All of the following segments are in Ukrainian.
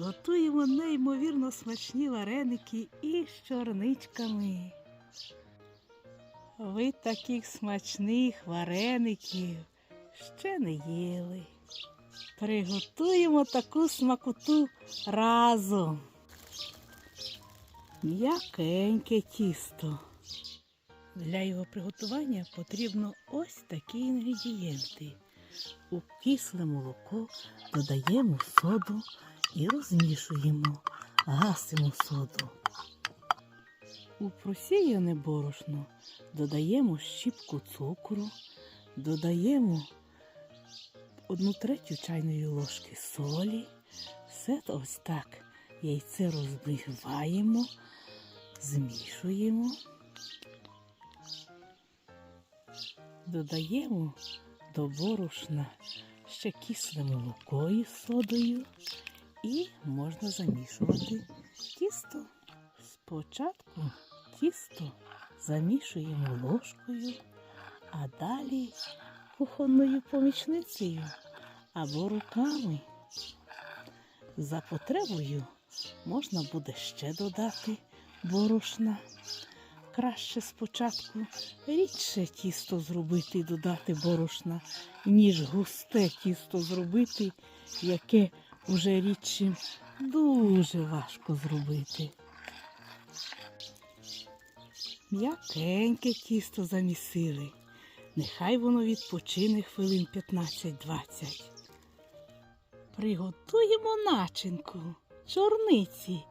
Готуємо неймовірно смачні вареники із чорничками. Ви таких смачних вареників ще не їли. Приготуємо таку смакоту разом. М'якеньке тісто. Для його приготування потрібно ось такі інгредієнти. У кисле молоко додаємо соду і розмішуємо, гасимо соду. У просіяне борошно додаємо щіпку цукру, додаємо одну третю чайної ложки солі. Все ось так яйце розбиваємо, змішуємо. Додаємо до борошна ще кисле молоко із содою і можна замішувати тісто. Спочатку тісто замішуємо ложкою, а далі кухонною помічницею або руками. За потребою можна буде ще додати борошна. Краще спочатку рідше тісто зробити і додати борошна, ніж густе тісто зробити, яке уже рідшим дуже важко зробити. М'якеньке тісто замісили. Нехай воно відпочине хвилин 15-20. Приготуємо начинку, чорниці,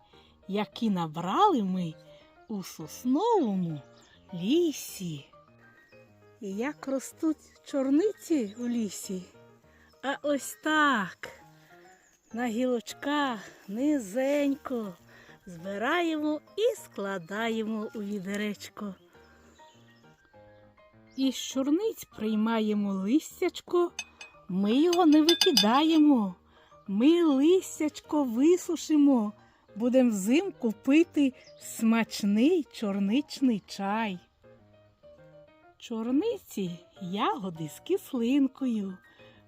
які набрали ми у сосновому лісі. Як ростуть чорниці у лісі? А ось так. На гілочках низенько збираємо і складаємо у відеречко. Із чорниць приймаємо листячко, ми його не викидаємо. Ми листячко висушимо, будемо взимку пити смачний чорничний чай. Чорниці ягоди з кислинкою.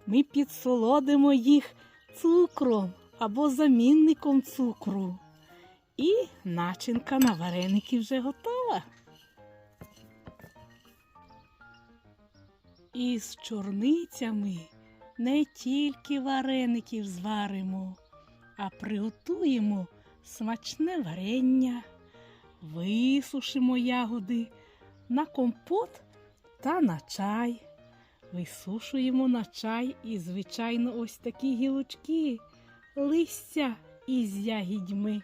Ми підсолодимо їх цукром або замінником цукру. І начинка на вареники вже готова. Із чорницями не тільки вареників зваримо, а приготуємо смачне варення, висушимо ягоди на компот та на чай. Висушуємо на чай і, звичайно, ось такі гілочки, листя із ягідьми.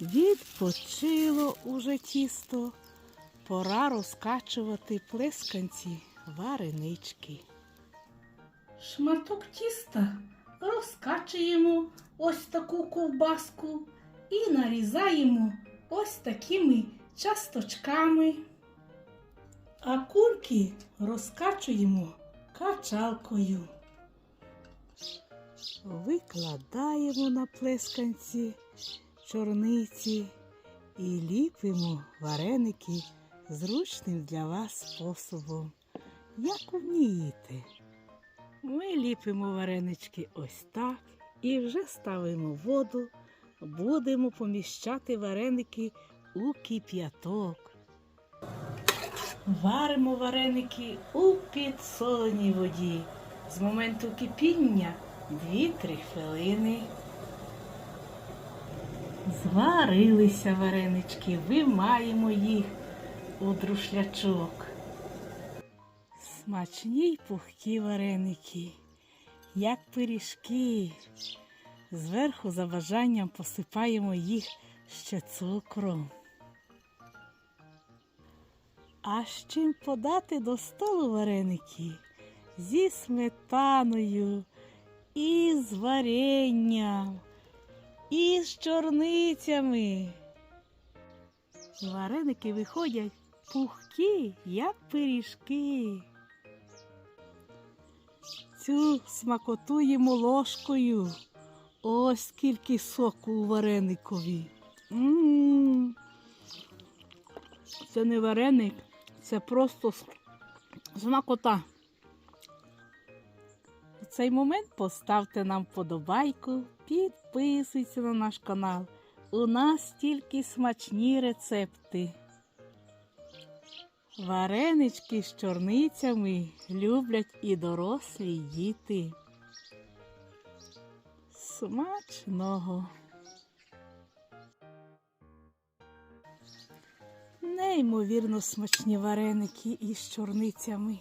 Відпочило уже тісто, пора розкачувати плесканці варенички. Шматок тіста розкачуємо ось таку ковбаску і нарізаємо ось такими часточками. А кульки розкачуємо качалкою. Викладаємо на плесканці чорниці і ліпимо вареники зручним для вас способом, як вмієте. Ми ліпимо варенички ось так і вже ставимо воду, будемо поміщати вареники у кип'яток. Варимо вареники у підсоленій воді. З моменту кипіння 2-3 хвилини. Зварилися варенички, вимаємо їх у друшлячок. Смачні й пухкі вареники, як пиріжки. Зверху за бажанням посипаємо їх ще цукром. А з чим подати до столу вареники? Зі сметаною, і з варенням, і з чорницями. Вареники виходять пухкі, як пиріжки. Цю смакотуємо ложкою. Ось скільки соку у вареникові. М-м-м. Це не вареник, це просто смакота. цей момент поставте нам вподобайку, підписуйтесь на наш канал. У нас тільки смачні рецепти. Варенички з чорницями люблять і дорослі, діти. Смачного. Неймовірно смачні вареники із чорницями.